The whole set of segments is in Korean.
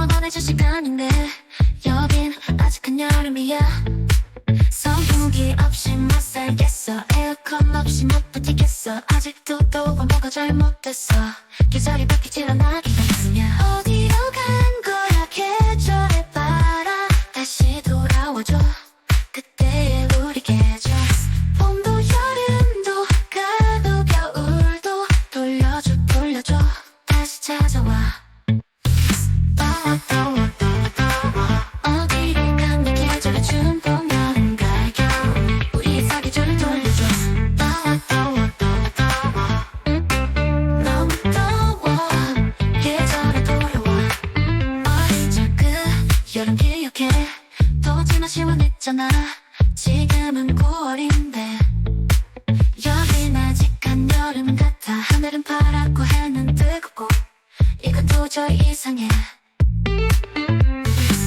힘을 보내줄 시간인데 여긴 아직 은 여름이야. 선풍기 없이 못 살겠어. 에어컨 없이 못 버티겠어. 아직도 또가 뭐가 잘못됐어. 그 기절이 바뀌질 않아. 시원했잖아. 지금은 9월인데 여긴 아직 한여름 같아. 하늘은 파랗고 해는 뜨겁고 이건 도저히 이상해.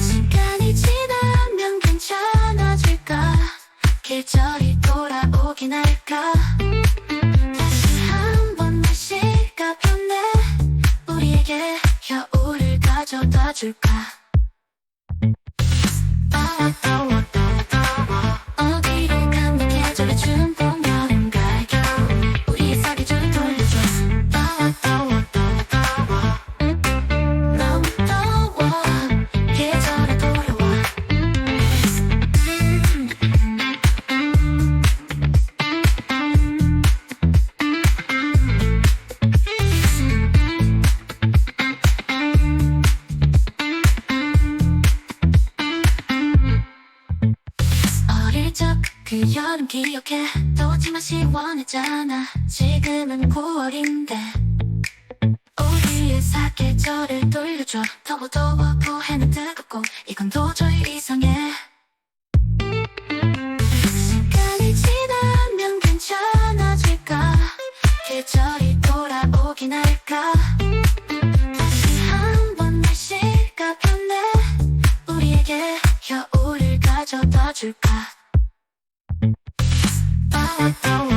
시간이 지나면 괜찮아질까? 계절이 돌아오긴 할까? 다시 한번 날씨가 변해 우리에게 겨울을 가져다 줄까 그 여름 기억해. 더웠지만 시원했잖아. 지금은 9월인데. 우리의 사계절을 돌려줘. 더워 더워 고해는 뜨겁고 이건 도저히 이상해. 시간이 지나면 괜찮아질까? 계절이 돌아오긴 할까? 다시 한번 날씨가 변해 우리에게 겨울을 가져다 줄까? Música